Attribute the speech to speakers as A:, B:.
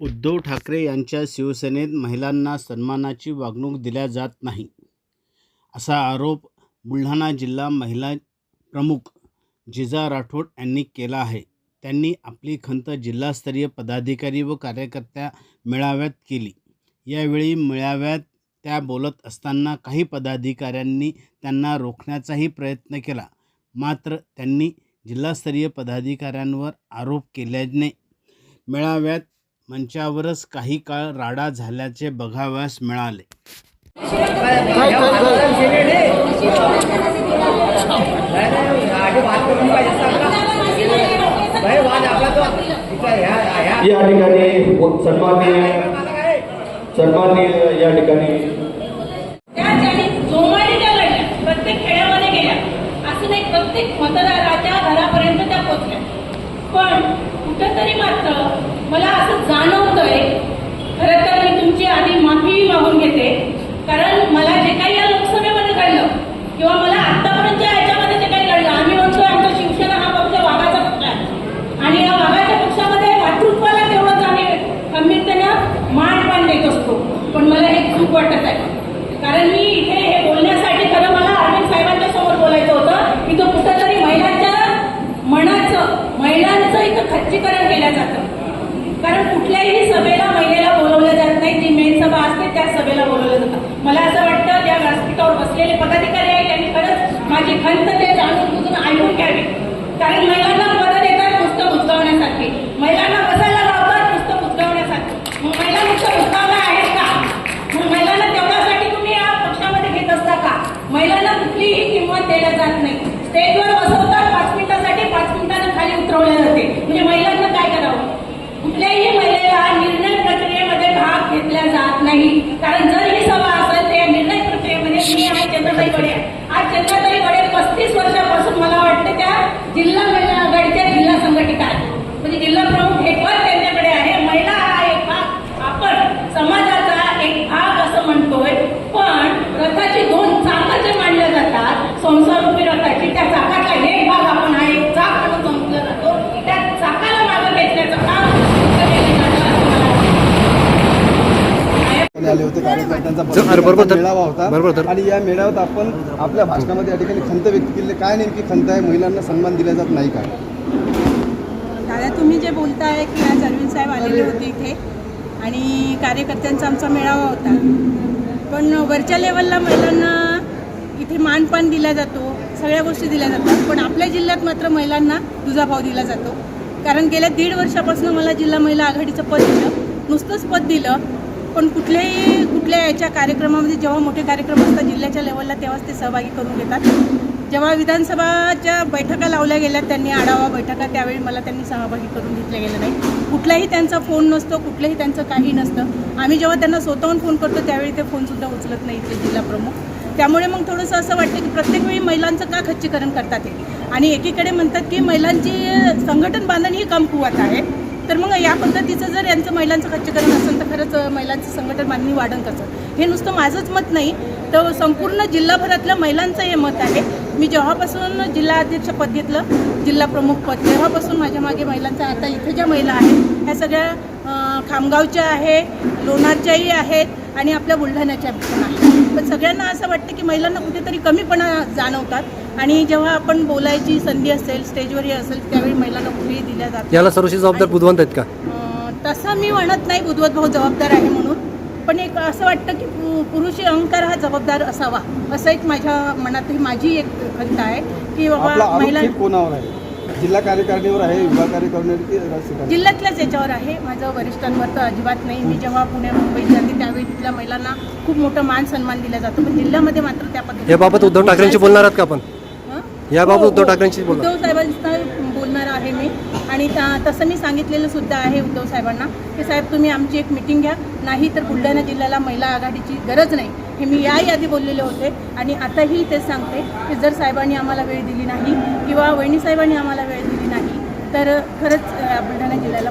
A: उद्धव ठाकरे यांच्या शिवसेनेत महिलांना सन्मानाची वागणूक दिल्या जात नाही असा आरोप बुलढाणा जिल्हा महिला प्रमुख जिजा राठोड यांनी केला आहे. त्यांनी आपली खंत जिल्हास्तरीय पदाधिकारी व कार्यकर्त्या मेळाव्यात केली. यावेळी मेळाव्यात त्या बोलत असताना काही पदाधिकाऱ्यांनी त्यांना रोखण्याचाही प्रयत्न केला मात्र त्यांनी जिल्हास्तरीय पदाधिकाऱ्यांवर आरोप केल्याने मेळाव्यात मंचावरच काही काळ राडा झाल्याचे बघावयास मिळाले.
B: या ठिकाणी सन्माननीय सन्माननीय या ठिकाणी.
C: त्या ज्यांनी जोमाने त्या लढल्या प्रत्येक खेड्यामध्ये गेल्या असं नाही प्रत्येक मतदाराच्या घरापर्यंत त्या पोहोचल्या पण कुठंतरी मात्र मला असं जाणवतंय खरं तर मी तुमची आधी माफी मागून घेते कारण मला जे काही या लोकसभेमध्ये घडलं किंवा मला आतापर्यंतच्या याच्यामध्ये जे काही घडलं आम्ही म्हणतो आमचा शिवसेना हा पक्ष वाघाचा पक्ष आहे आणि या वाघाच्या पक्षामध्ये मातृत्वाला तेवढंच आम्ही खंबीरतेनं मांडपान देत असतो पण मला हे चूक वाटत आहे कारण मी इथे हे बोलण्यासाठी खरं मला अरविंद साहेबांच्या समोर बोलायचं होतं इथं कुठंतरी महिलांच्या मनाचं महिलांचं इथं खच्चीकरण केलं जातं कारण कुठल्याही सभेला महिलेला बोलवलं जात नाही जी मेन सभा असते त्या सभेला बोलवलं जातं. मला असं वाटतं त्या व्यासपीठावर बसलेले पदाधिकारी आहेत त्यांनी खरंच माझी खंत ते जाणून बुजून ऐकून घ्यावी. कारण महिलांना पद देतात पुस्तक बुजगावण्यासाठी महिलांना बसायला लावतात नुसतं बुजगावण्यासाठी मग महिला नुसतं बुजगावल्या आहेत का? मग महिलांना तेवढ्यासाठी तुम्ही या पक्षामध्ये घेत असता का? महिलांना कुठलीही किंमत दिल्या जात नाही. स्टेजवर बसवतात पाच मिनिटासाठी पाच मिनिटांना खाली उतरवल्या जाते. म्हणजे महिला काय करावं कुठल्याही महिलेला निर्णय प्रक्रियेमध्ये भाग घेतला जात नाही कारण जर ही सभा असेल तर या निर्णय प्रक्रियेमध्ये मी आहे चंद्रताई गडे आज चंद्रताई पस्तीस वर्षापासून मला वाटतं त्या जिल्हा महिला आघाडीच्या जिल्हा संघटिका आहेत. म्हणजे जिल्हा प्रमुख हे पद त्यांच्याकडे आहे महिला हा एक भाग आपण समाजाचा एक भाग असं म्हणतोय पण रथाची दोन चाकं जे मांडल्या जातात संसारूपी रथाची त्या चाकाचा एक भाग आपण हा एक चाक म्हणून समजला जातो त्या चाकाला मागं घेतल्याचं काम इथं केलं जातं असं मला वाटतं.
D: ठिकाणी आले होते कार्यकर्त्यांचा मेळावा होता.
E: बरोबर तर-
D: आणि या मेळाव्यात आपण आपल्या भाषणामध्ये या ठिकाणी खंत व्यक्त केली. काय नेमकी खंत आहे? महिलांना सन्मान दिला जात नाही काय
F: दादा तुम्ही जे बोलताय की आज अरविंद साहेब आलेले होते इथे आणि कार्यकर्त्यांचा आमचा मेळावा होता. पण वरच्या लेवलला महिलांना इथे मानपान दिला जातो सगळ्या गोष्टी दिल्या जातात. पण आपल्या जिल्ह्यात मात्र महिलांना दुजाभाव दिला जातो. कारण गेल्या दीड वर्षापासून मला जिल्हा महिला आघाडीचं पद दिलं. नुसतंच पद दिलं. पण कुठल्याही कुठल्या याच्या कार्यक्रमामध्ये जेव्हा मोठे कार्यक्रम असतात जिल्ह्याच्या लेवलला तेव्हाच ते सहभागी करून घेतात. जेव्हा विधानसभाच्या बैठका लावल्या गेल्या त्यांनी आढावा बैठका त्यावेळी मला त्यांनी सहभागी करून घेतल्या गेलं नाही. कुठलाही त्यांचा फोन नसतो कुठलंही त्यांचं काही नसतं. आम्ही जेव्हा त्यांना स्वतःहून फोन करतो त्यावेळी ते फोनसुद्धा उचलत नाही इथले जिल्हाप्रमुख त्यामुळे मग थोडंसं असं वाटतं की प्रत्येक वेळी महिलांचं का खच्चीकरण करतात हे? आणि एकीकडे म्हणतात की महिलांची संघटन बांधण ही कमकुवत आहे. तर मग या पद्धतीचं जर यांचं महिलांचं खच्चीकरण असेल तर खरंच महिलांचं संघटन बांधणी वाढण कसं हे नुसतं माझंच मत नाही तर संपूर्ण जिल्हाभरातल्या महिलांचं हे मत आहे. मी जेव्हापासून जिल्हा अध्यक्षपद घेतलं जिल्हा प्रमुख पद तेव्हापासून माझ्या मागे महिलांचा आता इथे ज्या महिला आहेत ह्या सगळ्या खामगावच्या आहे लोणारच्याही आहेत आणि आपल्या बुलढाण्याच्या पण आहेत पण सगळ्यांना असं वाटतं की महिलांना कुठेतरी कमीपणा जाणवतात. आणि जेव्हा आपण बोलायची संधी असेल स्टेजवरही असेल त्यावेळी महिलांना कुठेही दिल्या जात
E: याला सर्वशी जबाबदार बुधवंत आहेत का?
F: तसं मी म्हणत नाही बुधवत भाऊ जबाबदार आहे म्हणून. पण एक असं वाटतं की पुरुषी अहंकार हा जबाबदार असावा असं एक माझ्या मनात ही माझी एक खंत आहे की बाबा महिला
D: कोणावर आहे? जिल्हा कार्यकारिणीवर आहे विभाग कार्यकारिणीवर की राज्य
F: जिल्ह्यातल्याच याच्यावर आहे. माझं वरिष्ठांवर तर अजिबात नाही. मी जेव्हा पुणे मुंबईत जाते त्यावेळी तिथल्या महिलांना खूप मोठं मान सन्मान दिला जातो. पण जिल्ह्यामध्ये मात्र त्या पद्धतीने
E: याबाबत उद्धव ठाकरेंशी बोलणार आहात का आपण?
F: हं?
E: याबाबत
F: हो,
E: उद्धव
F: हो.
E: ठाकरेंशी.
F: उद्धव साहेबांना बोलणार आहे मी. आणि तसं मी सांगितलेलं सुद्धा आहे उद्धव साहेबांना की साहेब तुम्ही आमची एक मिटिंग घ्या. नाही तर बुलढाणा जिल्ह्याला महिला आघाडीची गरज नाही. हे मी या यादी बोललेले होते आणि आताही तेच सांगते की जर साहेबांनी आम्हाला वेळ दिली नाही किंवा वहिनी साहेबांनी आम्हाला वेळ दिली नाही तर खरंच बुलढाणा जिल्ह्याला